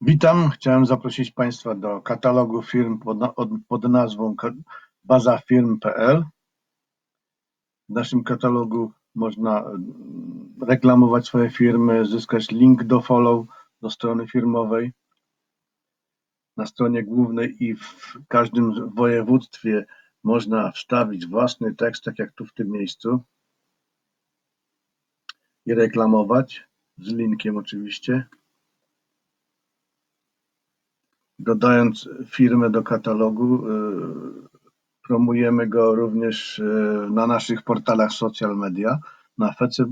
Witam. Chciałem zaprosić Państwa do katalogu firm pod, pod nazwą bazafirm.pl. W naszym katalogu można mm, reklamować swoje firmy, zyskać link do follow do strony firmowej. Na stronie głównej i w każdym województwie można wstawić własny tekst, tak jak tu w tym miejscu, i reklamować z linkiem oczywiście. Dodając firmę do katalogu, y, promujemy go również y, na naszych portalach social media,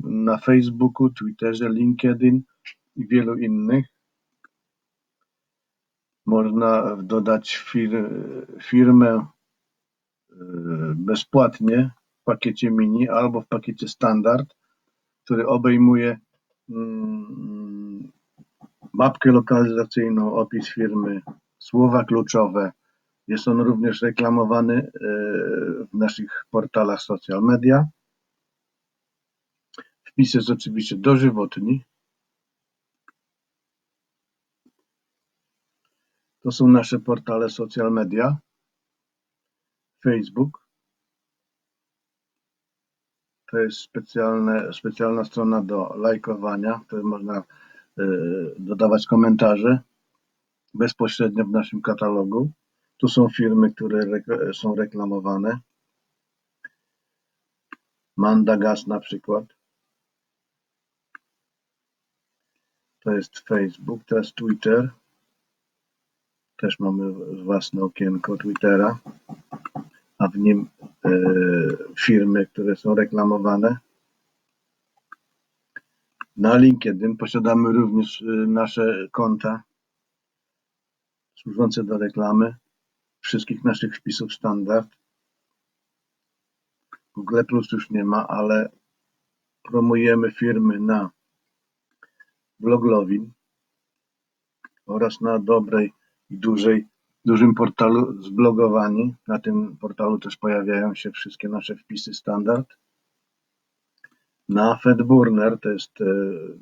na, Facebooku, Twitterze, LinkedIn i wielu innych. Można dodać fir, firmę y, bezpłatnie w pakiecie mini albo w pakiecie standard, który obejmuje mm, mapkę lokalizacyjną, opis firmy, słowa kluczowe. Jest on również reklamowany e, w naszych portalach social media. Wpis jest oczywiście dożywotni. To są nasze portale social media. Facebook. To jest specjalne, specjalna strona do lajkowania, której można dodawać komentarze bezpośrednio w naszym katalogu. Tu są firmy, które są reklamowane. Manda Gas na przykład. To jest Facebook, jest Twitter. Też mamy własne okienko Twittera, a w nim e, firmy, które są reklamowane. Na LinkedIn posiadamy również e, nasze konta służące do reklamy wszystkich naszych wpisów standard. Google Plus już nie ma, ale promujemy firmy na Bloglowin oraz na dobrej i dużej, dużym portalu zblogowani. Na tym portalu też pojawiają się wszystkie nasze wpisy standard. Na Fedburner, to jest e,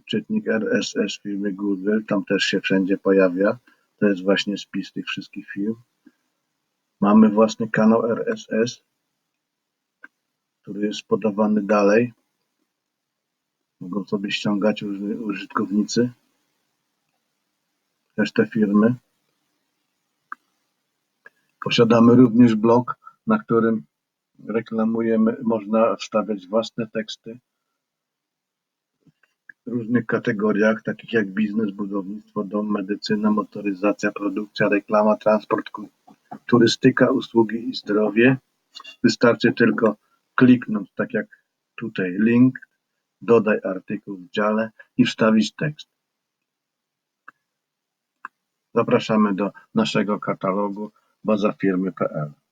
czytnik RSS firmy Google, tam też się wszędzie pojawia. To jest właśnie spis tych wszystkich firm. Mamy własny kanał RSS, który jest podawany dalej. Mogą sobie ściągać użytkownicy. Też te firmy. Posiadamy również blog, na którym reklamujemy, można wstawiać własne teksty różnych kategoriach, takich jak biznes, budownictwo, dom, medycyna, motoryzacja, produkcja, reklama, transport, turystyka, usługi i zdrowie. Wystarczy tylko kliknąć, tak jak tutaj, link, dodaj artykuł w dziale i wstawić tekst. Zapraszamy do naszego katalogu bazafirmy.pl.